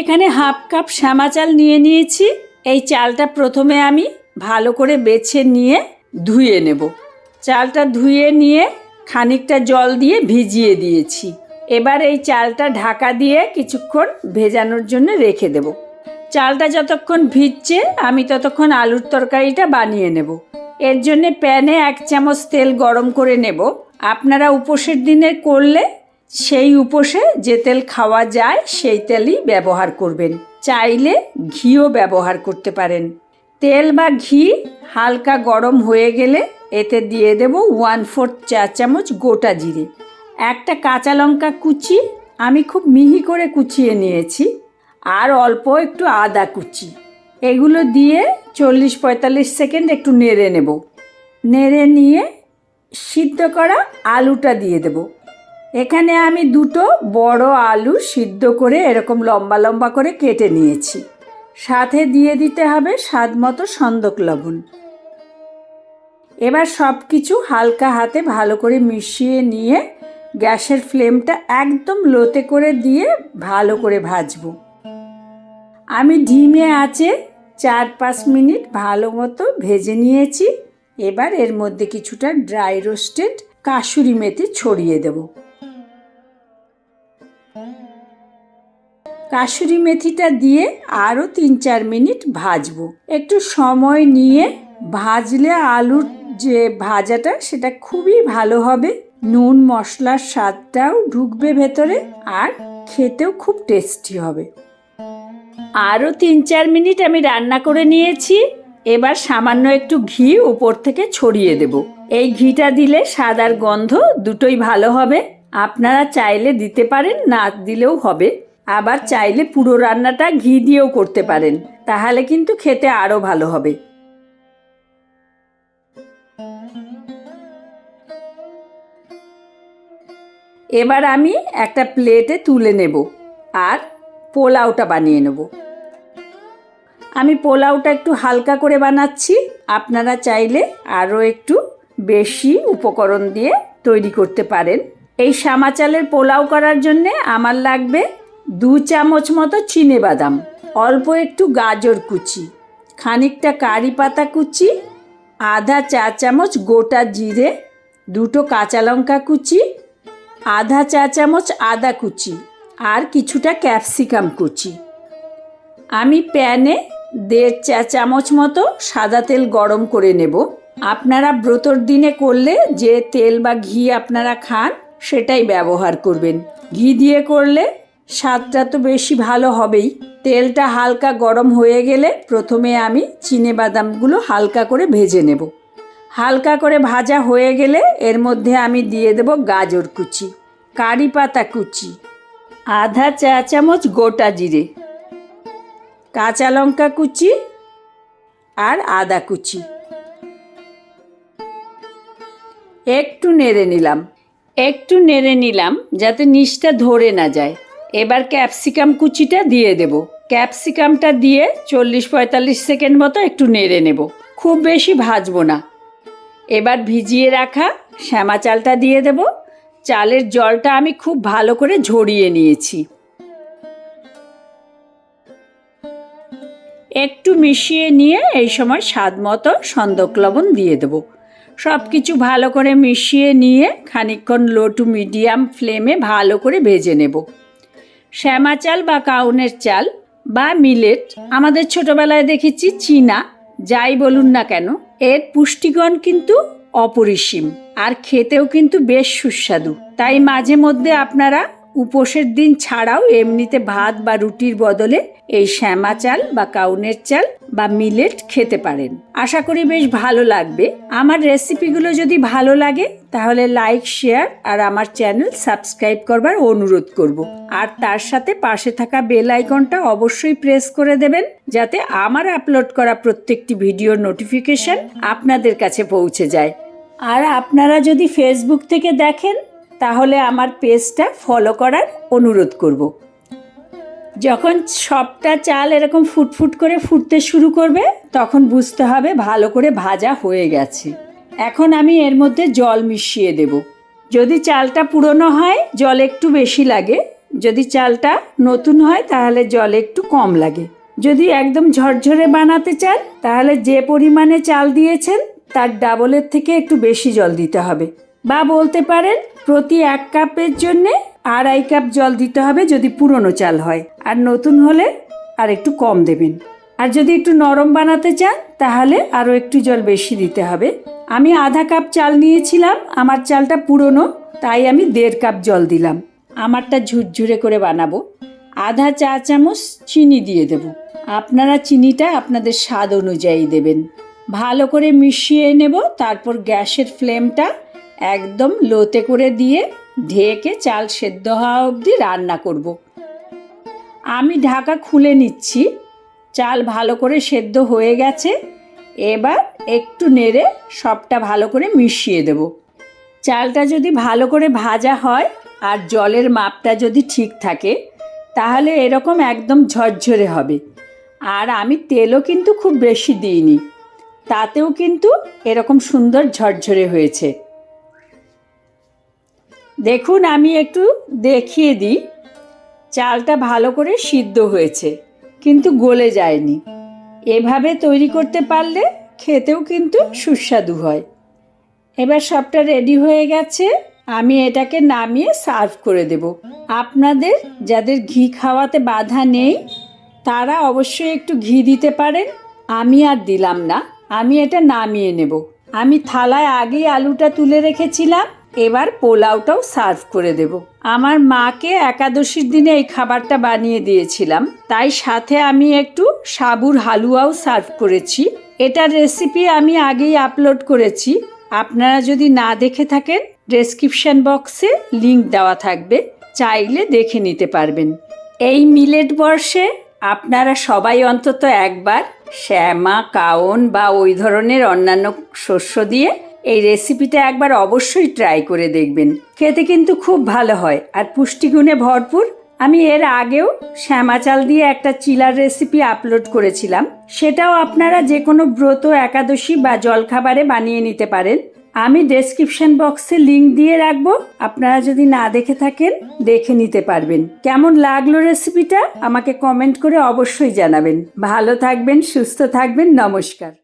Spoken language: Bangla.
এখানে হাফ কাপ শ্যামা চাল নিয়ে নিয়েছি। এই চালটা প্রথমে আমি ভালো করে বেছে নিয়ে ধুয়ে নেব। চালটা ধুয়ে নিয়ে খানিকটা জল দিয়ে ভিজিয়ে দিয়েছি। এবার এই চালটা ঢাকা দিয়ে কিছুক্ষণ ভেজানোর জন্য রেখে দেব। চালটা যতক্ষণ ভিজছে, আমি ততক্ষণ আলুর তরকারিটা বানিয়ে নেব। এর জন্য প্যানে এক চামচ তেল গরম করে নেব। আপনারা উপোসের দিনে করলে সেই উপোসে যে তেল খাওয়া যায়, সেই তেলই ব্যবহার করবেন। চাইলে ঘিও ব্যবহার করতে পারেন। তেল বা ঘি হালকা গরম হয়ে গেলে এতে দিয়ে দেব ওয়ান ফোর্থ চা চামচ গোটা জিরে। একটা কাঁচা লঙ্কা কুচি, আমি খুব মিহি করে কুচিয়ে নিয়েছি, আর অল্প একটু আদা কুচি। এগুলো দিয়ে চল্লিশ পঁয়তাল্লিশ সেকেন্ড একটু নেড়ে নেব। নেড়ে নিয়ে সিদ্ধ করা আলুটা দিয়ে দেব। এখানে আমি দুটো বড় আলু সিদ্ধ করে এরকম লম্বা লম্বা করে কেটে নিয়েছি। সাথে দিয়ে দিতে হবে স্বাদ মতো সন্দক লবণ। এবার সব কিছু হালকা হাতে ভালো করে মিশিয়ে নিয়ে গ্যাসের ফ্লেমটা একদম লোতে করে দিয়ে ভালো করে ভাজবো। আমি ডিমে আছে চার পাঁচ মিনিট ভালো মতো ভেজে নিয়েছি। এবার এর মধ্যে কিছুটা ড্রাই রোস্টেড কাসুরি মেথি ছড়িয়ে দেব। কাসুরি মেথিটা দিয়ে আরও তিন চার মিনিট ভাজবো। একটু সময় নিয়ে ভাজলে আলুর যে ভাজাটা, সেটা খুবই ভালো হবে। নুন, মশলার স্বাদটাও ঢুকবে ভেতরে আর খেতেও খুব টেস্টি হবে। আরও তিন চার মিনিট আমি রান্না করে নিয়েছি। এবার সামান্য একটু ঘি উপর থেকে ছড়িয়ে দেব। এই ঘিটা দিলে সাদার গন্ধ দুটোই ভালো হবে। আপনারা চাইলে দিতে পারেন, না দিলেও হবে। আবার চাইলে পুরো রান্নাটা ঘি দিয়েও করতে পারেন, তাহলে কিন্তু খেতে আরও ভালো হবে। এবার আমি একটা প্লেটে তুলে নেব আর পোলাওটা বানিয়ে নেব। আমি পোলাওটা একটু হালকা করে বানাচ্ছি, আপনারা চাইলে আরও একটু বেশি উপকরণ দিয়ে তৈরি করতে পারেন। এই সামা চালের পোলাও করার জন্যে আমার লাগবে দু চামচ মতো চিনে বাদাম, অল্প একটু গাজর কুচি, খানিকটা কারি পাতা কুচি, আধা চা চামচ গোটা জিরে, দুটো কাঁচা লঙ্কা কুচি, আধা চা চামচ আদা কুচি আর কিছুটা ক্যাপসিকাম কুচি। আমি প্যানে দেড় চা চামচ মতো সাদা তেল গরম করে নেব। আপনারা ব্রতর দিনে করলে যে তেল বা ঘি আপনারা খান, সেটাই ব্যবহার করবেন। ঘি দিয়ে করলে স্বাদটা তো বেশি ভালো হবেই। তেলটা হালকা গরম হয়ে গেলে প্রথমে আমি চিনে বাদামগুলো হালকা করে ভেজে নেব। হালকা করে ভাজা হয়ে গেলে এর মধ্যে আমি দিয়ে দেব গাজর কুচি, কারি পাতা কুচি, আধা চা চামচ গোটা জিরে, কাঁচা লঙ্কা কুচি আর আদা কুচি। একটু নেড়ে নিলাম। একটু নেড়ে নিলাম যাতে নিচটা ধরে না যায়। এবার ক্যাপসিকাম কুচিটা দিয়ে দেব। ক্যাপসিকামটা দিয়ে চল্লিশ পঁয়তাল্লিশ সেকেন্ড মতো একটু নেড়ে নেব। খুব বেশি ভাজবো না। এবার ভিজিয়ে রাখা শ্যামা চালটা দিয়ে দেব। চালের জলটা আমি খুব ভালো করে ঝরিয়ে নিয়েছি। একটু মিশিয়ে নিয়ে এই সময় স্বাদ মতো সন্দক লবণ দিয়ে দেব। সব কিছু ভালো করে মিশিয়ে নিয়ে খানিকক্ষণ লো টু মিডিয়াম ফ্লেমে ভালো করে ভেজে নেব। শ্যামা চাল বা কাউনের চাল বা মিলেট। আমাদের ছোটবেলায় দেখেছি চীনা, যাই বলুন না কেন, এর পুষ্টিগুণ কিন্তু অপরিসীম আর খেতেও কিন্তু বেশ সুস্বাদু। তাই মাঝে মধ্যে আপনারা উপোসের দিন ছাড়াও এমনিতে ভাত বা রুটির বদলে এই শ্যামা চাল বা কাউনের চাল বা মিলেট খেতে পারেন। আশা করি বেশ ভালো লাগবে। আমার রেসিপিগুলো যদি ভালো লাগে, তাহলে লাইক, শেয়ার আর আমার চ্যানেল সাবস্ক্রাইব করবার অনুরোধ করব। আর তার সাথে পাশে থাকা বেল আইকনটা অবশ্যই প্রেস করে দেবেন, যাতে আমার আপলোড করা প্রত্যেকটি ভিডিওর নোটিফিকেশন আপনাদের কাছে পৌঁছে যায়। আর আপনারা যদি ফেসবুক থেকে দেখেন তাহলে আমার পেজটা ফলো করার অনুরোধ করব। যখন সবটা চাল এরকম ফুটফুট করে ফুটতে শুরু করবে, তখন বুঝতে হবে ভালো করে ভাজা হয়ে গেছে। এখন আমি এর মধ্যে জল মিশিয়ে দেব। যদি চালটা পুরনো হয়, জল একটু বেশি লাগে। যদি চালটা নতুন হয়, তাহলে জল একটু কম লাগে। যদি একদম ঝরঝরে বানাতে চান, তাহলে যে পরিমাণে চাল দিয়েছেন, তার ডাবলের থেকে একটু বেশি জল দিতে হবে। বা বলতে পারেন প্রতি এক কাপের জন্যে আড়াই কাপ জল দিতে হবে যদি পুরনো চাল হয়। আর নতুন হলে আর একটু কম দেবেন। আর যদি একটু নরম বানাতে চান, তাহলে আরও একটু জল বেশি দিতে হবে। আমি আধা কাপ চাল নিয়েছিলাম, আমার চালটা পুরনো, তাই আমি দেড় কাপ জল দিলাম। আমারটা ঝুরঝুরে করে বানাবো। আধা চা চামচ চিনি দিয়ে দেব। আপনারা চিনিটা আপনাদের স্বাদ অনুযায়ী দেবেন। ভালো করে মিশিয়ে নেব, তারপর গ্যাসের ফ্লেমটা একদম লোতে করে দিয়ে ঢেকে চাল সেদ্ধ হওয়া অবধি রান্না করব। আমি ঢাকা খুলে নিচ্ছি। চাল ভালো করে সেদ্ধ হয়ে গেছে। এবার একটু নেড়ে সবটা ভালো করে মিশিয়ে দেব। চালটা যদি ভালো করে ভাজা হয় আর জলের মাপটা যদি ঠিক থাকে, তাহলে এরকম একদম ঝরঝরে হবে। আর আমি তেলও কিন্তু খুব বেশি দিইনি। তাতেও কিন্তু এরকম সুন্দর ঝরঝরে হয়েছে। দেখুন, আমি একটু দেখিয়ে দিই। চালটা ভালো করে সিদ্ধ হয়েছে, কিন্তু গলে যায়নি। এভাবে তৈরি করতে পারলে খেতেও কিন্তু সুস্বাদু হয়। এবার সবটা রেডি হয়ে গেছে। আমি এটাকে নামিয়ে সার্ভ করে দেব। আপনাদের যাদের ঘি খাওয়াতে বাধা নেই, তারা অবশ্যই একটু ঘি দিতে পারেন। আমি আর দিলাম না। আমি এটা নামিয়ে নেব। আমি থালায় আগেই আলুটা তুলে রেখেছিলাম। এবার পোলাওটাও সার্ভ করে দেব। আমার মাকে একাদশীর দিনে এই খাবারটা বানিয়ে দিয়েছিলাম, তাই সাথে আমি একটু সাবুর হালুয়াও সার্ভ করেছি। এটার রেসিপি আমি আগেই আপলোড করেছি, আপনারা যদি না দেখে থাকেন, ডেসক্রিপশন বক্সে লিংক দেওয়া থাকবে, চাইলে দেখে নিতে পারবেন। এই মিলেট বর্ষে আপনারা সবাই অন্তত একবার শ্যামা কাউন বা ওই ধরনের অন্যান্য শস্য দিয়ে এই রেসিপিটা একবার অবশ্যই ট্রাই করে দেখবেন। খেতে কিন্তু খুব ভালো হয়। আর পুষ্টিগুণে ভরপুর। আমি এর আগেও শ্যামা চাল দিয়ে একটা চিলার রেসিপি আপলোড করেছিলাম। সেটাও আপনারা যে কোনো ব্রত, একাদশী বা জলখাবারে বানিয়ে নিতে পারেন। আমি ডেসক্রিপশন বক্সে লিংক দিয়ে রাখব। আপনারা যদি না দেখে থাকেন, দেখে নিতে পারবেন। কেমন লাগল রেসিপিটা আমাকে কমেন্ট করে অবশ্যই জানাবেন। ভালো থাকবেন, সুস্থ থাকবেন, নমস্কার।